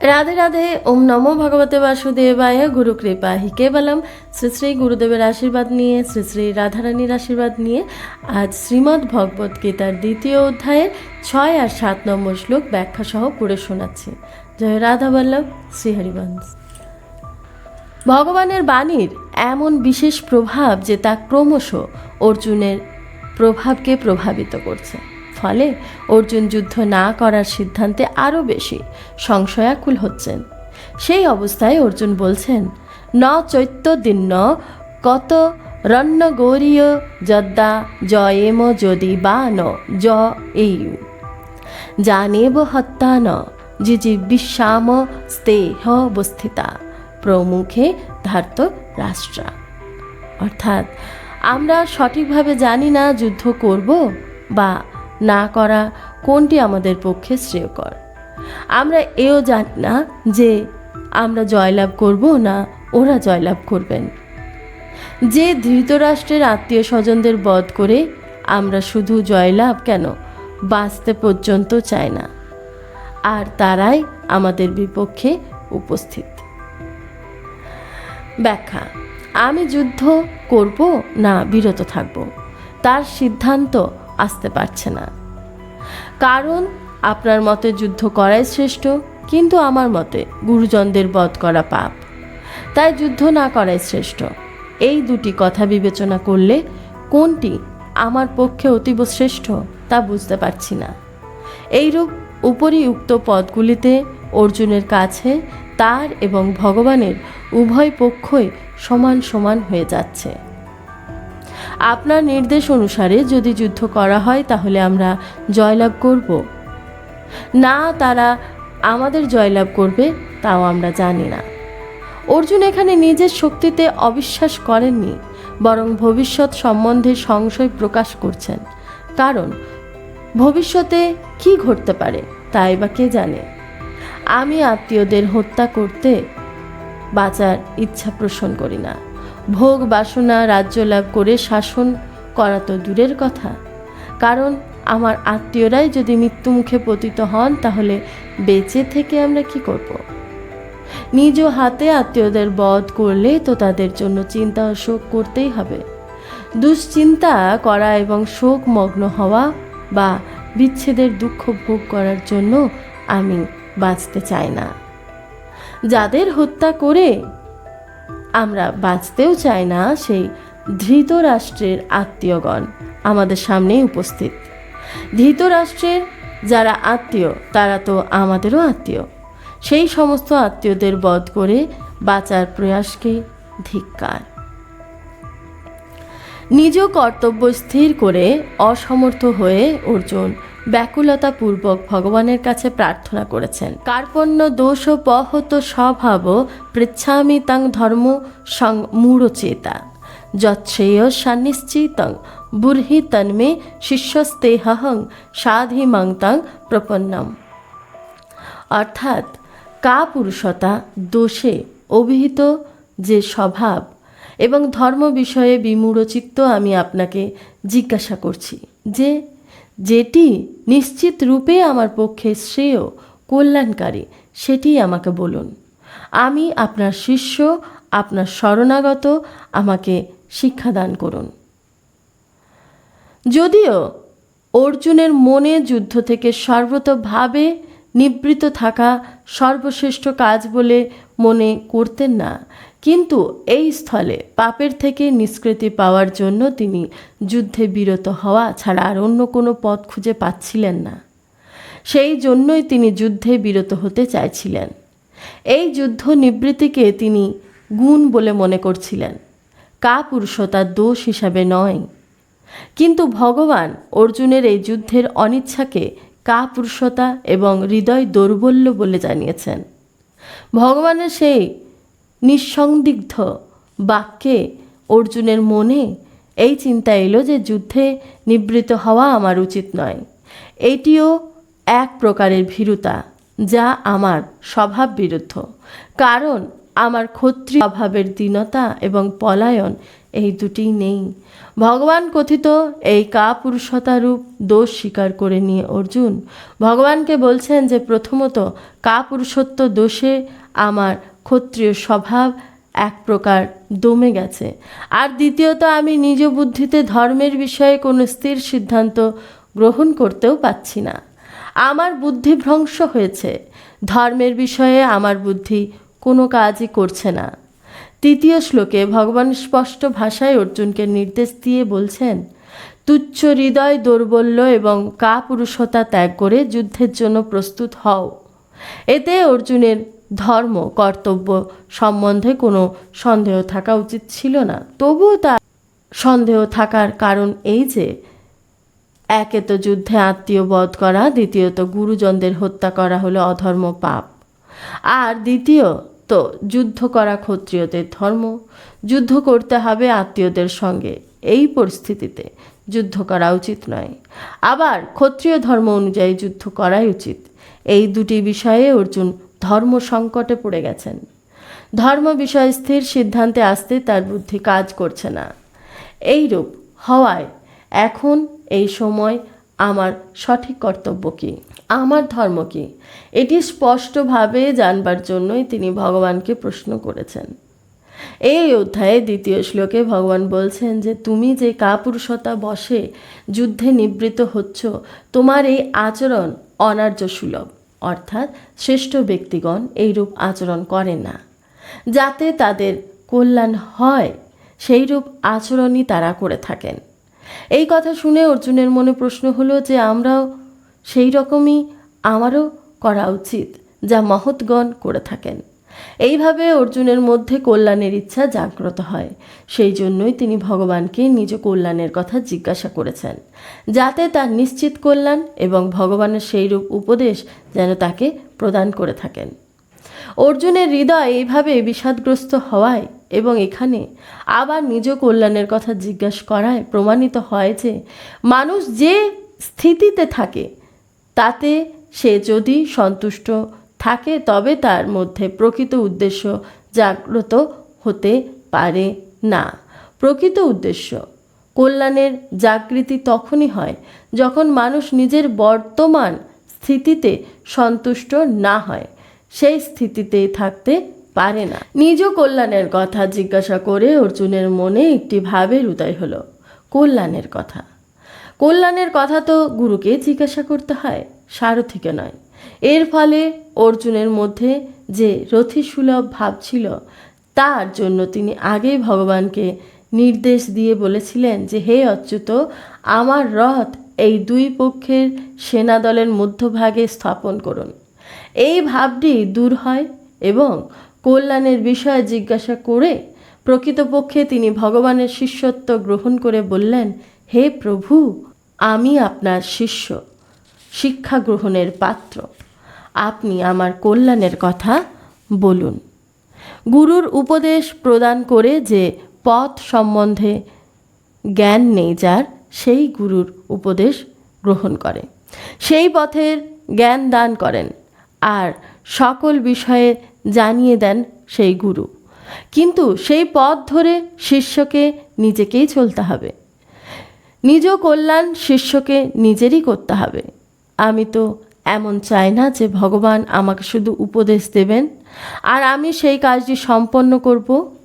রাধে রাধে, ওম নমো ভগবতে বাসুদেবায়, গুরু কৃপা হি কেবলম। শ্রী শ্রী গুরুদেবের আশীর্বাদ নিয়ে, শ্রী শ্রী রাধারানীর আশীর্বাদ নিয়ে আজ শ্রীমদ্ ভগবত গীতার দ্বিতীয় অধ্যায়ের ছয় আর সাত নম্বর শ্লোক ব্যাখ্যা সহ পড়ে শোনাচ্ছি। জয় রাধা বল্লভ শ্রীহরিবংশ। ভগবানের বাণীর এমন বিশেষ প্রভাব যে তা ক্রমশ অর্জুনের প্রভাবকে প্রভাবিত করছে। ফলে অর্জুন যুদ্ধ না করার সিদ্ধান্তে আরও বেশি সংশয়াকুল হচ্ছেন। সেই অবস্থায় অর্জুন বলছেন, ন চৈত্য দিন্ন কত রণ্য গৌরীয় যদ্দা জয়েম যদি বা ন জ এইউ জানেব হত্যা ন জিজি বিশ্বাম স্তেহ অবস্থিতা প্রমুখে ধার্ত রাষ্ট্রা। অর্থাৎ, আমরা সঠিকভাবে জানি না যুদ্ধ করব বা না করা কোনটি আমাদের পক্ষে শ্রেয়কর? আমরা এও জানি না যে আমরা জয়লাভ করব না ওরা জয়লাভ করবেন। যে ধৃতরাষ্ট্রের আত্মীয় স্বজনদের বধ করে আমরা শুধু জয়লাভ কেন বাঁচতে পর্যন্ত চাই না। আর তারাই আমাদের বিপক্ষে উপস্থিত। ব্যাখ্যা, আমি যুদ্ধ করব না বিরত থাকব, তার সিদ্ধান্ত আসতে পারছে না। কারণ আপনার মতে যুদ্ধ করাই শ্রেষ্ঠ, কিন্তু আমার মতে গুরুজনদের বধ করা পাপ। তাই যুদ্ধ না করাই শ্রেষ্ঠ। এই দুটি কথা বিবেচনা করলে কোনটি আমার পক্ষে অতীব শ্রেষ্ঠ তা বুঝতে পারছি না। এইরূপ উপরই উক্ত পদগুলিতে অর্জুনের কাছে তার এবং ভগবানের উভয় পক্ষই সমান সমান হয়ে যাচ্ছে। আপনার নির্দেশ অনুসারে যদি যুদ্ধ করা হয়, তাহলে আমরা জয়লাভ করব। না, তারা আমাদের জয়লাভ করবে, তাও আমরা জানি না। অর্জুন এখানে নিজের শক্তিতে অবিশ্বাস করেননি, বরং ভবিষ্যৎ সম্বন্ধে সংশয় প্রকাশ করছেন। কারণ, ভবিষ্যতে কি ঘটতে পারে, তাই বা কে জানে? আমি আত্মীয়দের হত্যা করতে বাঁচার ইচ্ছা পোষণ করি না। ভোগ বাসনা রাজ্য লাভ করে শাসন করা তো দূরের কথা। কারণ আমার আত্মীয়রাই যদি মৃত্যুমুখে পতিত হন, তাহলে বেঁচে থেকে আমরা কি করব। নিজ হাতে আত্মীয়দের বধ করলে তো তাদের জন্য চিন্তা ও শোক করতেই হবে। দুশ্চিন্তা করা এবং শোক মগ্ন হওয়া বা বিচ্ছেদের দুঃখ ভোগ করার জন্য আমি বাঁচতে চাই না। যাদের হত্যা করে আমরা বাঁচতেও চাই না সেই ধৃতরাষ্ট্রের আত্মীয়গণ আমাদের সামনেই উপস্থিত। ধৃতরাষ্ট্রের যারা আত্মীয়, তারা তো আমাদেরও আত্মীয়। সেই সমস্ত আত্মীয়দের বধ করে বাঁচার প্রয়াসকে ধিক্কার। নিজ কর্তব্য স্থির করে অসমর্থ হয়ে অর্জুন ব্যাকুলতাপূর্বক ভগবানের কাছে প্রার্থনা করেছেন। কার্পণ্য, দোষ পহত স্বভাব পৃচ্ছামি তাং ধর্ম সং মূঢ়চেতা। যৎসেয় সানিশ্চিতং, বুর্হি তন্মে শিষ্যস্তেহং সাধিমং তাং প্রপন্নম। অর্থাৎ কা পুরুষতা দোষে অভিহিত যে স্বভাব এবং ধর্ম বিষয়ে বিমূঢ়চিত্ত আমি আপনাকে জিজ্ঞাসা করছি যে যেটি নিশ্চিত রূপে আমার পক্ষে শ্রেয়, কল্যাণকারী সেটি আমাকে বলুন। আমি আপনার শিষ্য, আপনার শরণাগত, আমাকে শিক্ষাদান করুন। যদিও অর্জুনের মনে যুদ্ধ থেকে সর্বতভাবে নিবৃত থাকা সর্বশ্রেষ্ঠ কাজ বলে মনে করতেন না কিন্তু এই স্থলে পাপের থেকে নিষ্কৃতি পাওয়ার জন্য তিনি যুদ্ধে বিরত হওয়া ছাড়া আর অন্য কোনো পথ খুঁজে পাচ্ছিলেন না। সেই জন্যই তিনি যুদ্ধে বিরত হতে চাইছিলেন। এই যুদ্ধ নিবৃত্তিকে তিনি গুণ বলে মনে করছিলেন। কা পুরুষতার দোষ হিসাবে নয়। কিন্তু ভগবান অর্জুনের এই যুদ্ধের অনিচ্ছাকে কা পুরুষতা এবং হৃদয় দৌর্বল্য বলে জানিয়েছেন। ভগবানের সেই নিঃসন্দিগ্ধ বাক্যে অর্জুনের মনে এই চিন্তা এলো যে যুদ্ধে নিবৃত হওয়া আমার উচিত নয়। এটিও এক প্রকারের ভীরুতা, যা আমার স্বভাব বিরুদ্ধ। কারণ আমার ক্ষত্রিয় অভাবের দীনতা এবং পলায়ন এই দুটিই নেই। ভগবান কথিত এই কাপুরুষতারূপ দোষ স্বীকার করে নিয়ে অর্জুন ভগবানকে বলছেন যে প্রথমত কাপুরুষত্ব দোষে আমার ক্ষত্রিয় স্বভাব এক প্রকার দমে গেছে। আর দ্বিতীয়ত, আমি নিজ বুদ্ধিতে ধর্মের বিষয়ে কোনো স্থির সিদ্ধান্ত গ্রহণ করতেও পাচ্ছি না। আমার বুদ্ধি ভ্রংশ হয়েছে। ধর্মের বিষয়ে আমার বুদ্ধি কোনো কাজই করছে না। তৃতীয় শ্লোকে ভগবান স্পষ্ট ভাষায় অর্জুনকে নির্দেশ দিয়ে বলছেন, তুচ্ছ হৃদয় দৌর্বল্য এবং কাপুরুষতা ত্যাগ করে যুদ্ধের জন্য প্রস্তুত হও। এতে অর্জুনের ধর্ম, কর্তব্য সম্বন্ধে কোনো সন্দেহ থাকা উচিত ছিল না। তবুও তার সন্দেহ থাকার কারণ এই যে, একে তো যুদ্ধে আত্মীয় বধ করা, দ্বিতীয়ত গুরুজনদের হত্যা করা হলো অধর্ম পাপ। আর দ্বিতীয় তো যুদ্ধ করা ক্ষত্রিয়দের ধর্ম, যুদ্ধ করতে হবে আত্মীয়দের সঙ্গে। এই পরিস্থিতিতে যুদ্ধ করা উচিত নয়। আবার ক্ষত্রিয় ধর্ম অনুযায়ী যুদ্ধ করাই উচিত। এই দুটি বিষয়ে অর্জুন ধর্ম সংকটে পড়ে গেছেন। ধর্ম বিষয়ে স্থির সিদ্ধান্তে আসতে তার বুদ্ধি কাজ করছে না। এইরূপ হওয়ায় এখন এই সময় আমার সঠিক কর্তব্য কী? আমার ধর্ম কী? এটি স্পষ্টভাবে জানবার জন্যই তিনি ভগবানকে প্রশ্ন করেছেন। এই অধ্যায়ে দ্বিতীয় শ্লোকে ভগবান বলছেন যে, তুমি যে কাপুরুষতা বসে যুদ্ধে নিবৃত হচ্ছ, তোমার এই আচরণ অনার্য সুলভ। অর্থাৎ শ্রেষ্ঠ ব্যক্তিগণ এইরূপ আচরণ করে না। যাতে তাদের কল্যাণ হয়, সেইরূপ আচরণই তারা করে থাকেন। এই কথা শুনে অর্জুনের মনে প্রশ্ন হলো যে, আমরাও সেই রকমই আমারও করা উচিত যা মহৎগণ করে থাকেন। এইভাবে অর্জুনের মধ্যে কল্যাণের ইচ্ছা জাগ্রত হয়। সেই জন্যই তিনি ভগবানকে নিজ কল্যাণের কথা জিজ্ঞাসা করেছেন। যাতে তার নিশ্চিত কল্যাণ এবং ভগবানের সেইরূপ উপদেশ যেন তাকে প্রদান করে থাকেন। অর্জুনের হৃদয় এইভাবে বিষাদগ্রস্ত হওয়ায় এবং এখানে আবার নিজ কল্যাণের কথা জিজ্ঞাসা করায় প্রমাণিত হয় যে মানুষ যে স্থিতিতে থাকে, তাতে সে যদি সন্তুষ্ট থাকে, তবে তার মধ্যে প্রকৃত উদ্দেশ্য জাগ্রত হতে পারে না। প্রকৃত উদ্দেশ্য। কল্যাণের জাগৃতি তখনই হয় যখন মানুষ নিজের বর্তমান স্থিতিতে সন্তুষ্ট না হয়, সেই স্থিতিতেই থাকতে পারে না। নিজ কল্যাণের কথা জিজ্ঞাসা করে অর্জুনের মনে একটি ভাবের উদয় হলো, কল্যাণের কথা। কল্যাণের কথা তো গুরুকে জিজ্ঞাসা করতে হয়, সারথিকে নয়। এর ফলে অর্জুনের মধ্যে যে রথিসুলভ ভাব ছিল, তার জন্য তিনি আগেই ভগবানকে নির্দেশ দিয়ে বলেছিলেন যে, হে অচ্যুত, আমার রথ এই দুই পক্ষের সেনাদলের মধ্যভাগে স্থাপন করুন। এই ভাবটি দূর হয় এবং কল্যাণের বিষয়ে জিজ্ঞাসা করে প্রকৃতপক্ষে তিনি ভগবানের শিষ্যত্ব গ্রহণ করে বললেন, হে প্রভু, আমি আপনার শিষ্য, শিক্ষা গ্রহণের পাত্র। আপনি আমার কল্যাণের কথা বলুন। গুরুর উপদেশ প্রদান করে যে পথ সম্বন্ধে জ্ঞান নেই যার, সেই গুরুর উপদেশ গ্রহণ করে। সেই পথের জ্ঞান দান করেন আর সকল বিষয়ে জানিয়ে দেন সেই গুরু। কিন্তু সেই পথ ধরে শিষ্যকে নিজেকেই চলতে হবে। নিজ কল্যাণ শিষ্যকে নিজেরই করতে হবে। আমি তো এমন চাই না যে ভগবান আমাকে শুধু উপদেশ দেবেন। আর আমি সেই কাজটি সম্পন্ন করব।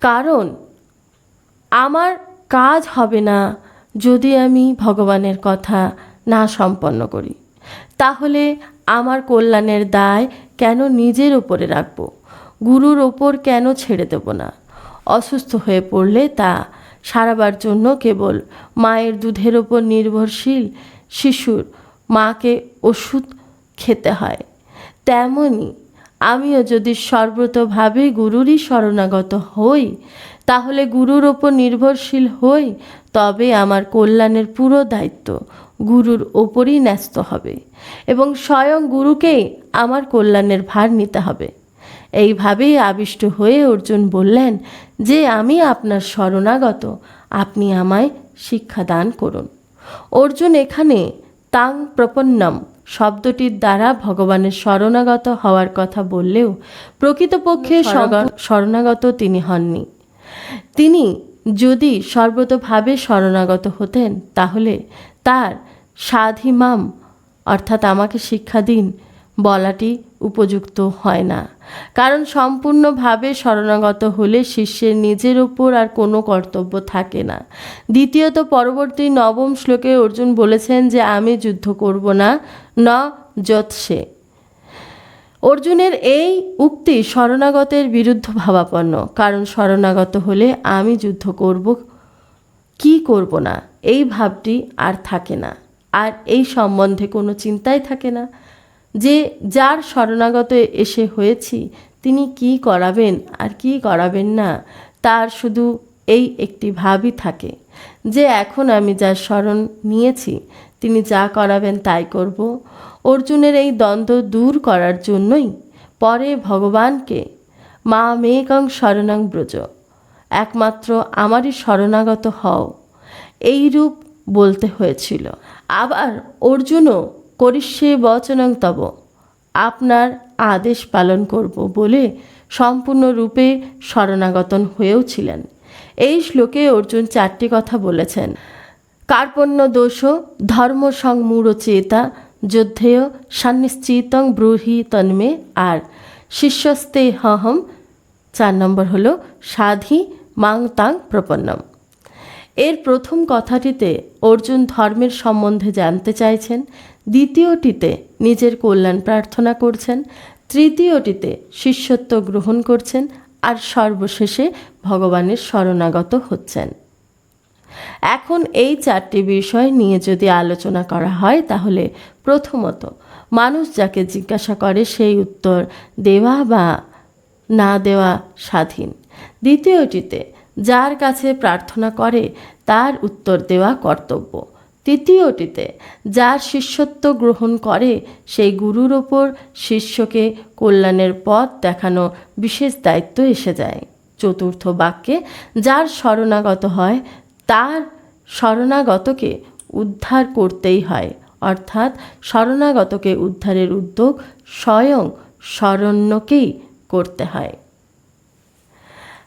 কারণ আমার কাজ হবে না যদি আমি ভগবানের কথা না সম্পন্ন করি। তাহলে আমার কল্যাণের দায় কেন নিজের ওপরে রাখব? গুরুর ওপর কেন ছেড়ে দেব না? অসুস্থ হয়ে পড়লে তা সারাবার জন্য কেবল মায়ের দুধের ওপর নির্ভরশীল শিশুর মাকে ওষুধ খেতে হয়। তেমনি আমিও যদি সর্বতভাবে গুরুরই শরণাগত হই, তাহলে গুরুর ওপর নির্ভরশীল হই, তবে আমার কল্যাণের পুরো দায়িত্ব গুরুর ওপরই ন্যস্ত হবে এবং স্বয়ং গুরুকেই আমার কল্যাণের ভার নিতে হবে। এইভাবেই আবিষ্ট হয়ে অর্জুন বললেন যে, আমি আপনার শরণাগত। আপনি আমায় শিক্ষা দান করুন। অর্জুন এখানে তাং প্রপন্নম শব্দটির দ্বারা ভগবানের শরণাগত হওয়ার কথা বললেও প্রকৃতপক্ষে শরণাগত তিনি হননি। তিনি যদি সর্বতভাবে শরণাগত হতেন তাহলে তার সাধিমাম অর্থাৎ আমাকে শিক্ষা দিন বলাটি উপযুক্ত হয় না। কারণ সম্পূর্ণভাবে শরণাগত হলে শিষ্যের নিজের ওপর আর কোনো কর্তব্য থাকে না। দ্বিতীয়ত, পরবর্তী নবম শ্লোকে অর্জুন বলেছেন যে, আমি যুদ্ধ করব না, ন যৎসে। অর্জুনের এই উক্তি শরণাগতের বিরুদ্ধ ভাবাপন্ন। কারণ শরণাগত হলে আমি যুদ্ধ করব, কি করব না, এই ভাবটি আর থাকে না। আর এই সম্বন্ধে কোনো চিন্তাই থাকে না। যে যার শরণাগত এসে হয়েছি, তিনি কি করাবেন আর কি করাবেন না, তার শুধু এই একটি ভাবই থাকে, যে এখন আমি যার শরণ নিয়েছি, তিনি যা করাবেন তাই করব। অর্জুনের এই দ্বন্দ্ব দূর করার জন্যই পরে ভগবানকে মা মেঘং শরণাং ব্রজ, একমাত্র আমারই শরণাগত হও এই রূপ বলতে হয়েছিল। আবার অর্জুনও করিষ্যে বচনং তব। আপনার আদেশ পালন করব বলে সম্পূর্ণরূপে শরণাগতন হয়েও ছিলেন। এই শ্লোকে অর্জুন চারটি কথা বলেছেন। কার্পণ্য দোষ, ধর্ম সংমূঢ় চেতা, যুদ্ধেয় সান্নিশ্চিতং ব্রূহি তন্মে, আর শিষ্যস্তে হহম, চার নম্বর হল সাধি মাং তাং প্রপন্নম। এর প্রথম কথাটিতে অর্জুন ধর্মের সম্বন্ধে জানতে চাইছেন, দ্বিতীয়টিতে নিজের কল্যাণ প্রার্থনা করছেন, তৃতীয়টিতে শিষ্যত্ব গ্রহণ করছেন আর সর্বশেষে ভগবানের শরণাগত হচ্ছেন। এখন এই চারটি বিষয় নিয়ে যদি আলোচনা করা হয় তাহলে প্রথমত মানুষ যাকে জিজ্ঞাসা করে সেই উত্তর দেওয়া বা না দেওয়া স্বাধীন। দ্বিতীয়টিতে যার কাছে প্রার্থনা করে, তার উত্তর দেওয়া কর্তব্য। তৃতীয়টিতে, যার শিষ্যত্ব গ্রহণ করে, সেই গুরুর ওপর শিষ্যকে কল্যাণের পথ দেখানো বিশেষ দায়িত্ব এসে যায়। চতুর্থ বাক্যে, যার শরণাগত হয়, তার শরণাগতকে উদ্ধার করতেই হয়। অর্থাৎ, শরণাগতকে উদ্ধারের উদ্যোগ স্বয়ং শরণ্যকেই করতে হয়।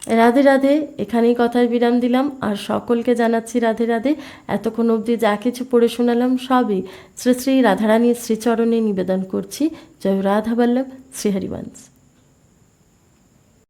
রাধে রাধে, এখানেই কথার বিরাম দিলাম। আর সকলকে জানাচ্ছি রাধে রাধে। এতক্ষণ অবধি যা কিছু পড়ে শোনালাম সবই শ্রী শ্রী রাধারানীর শ্রীচরণে নিবেদন করছি। জয় রাধা বল্লভ শ্রীহরিবংশ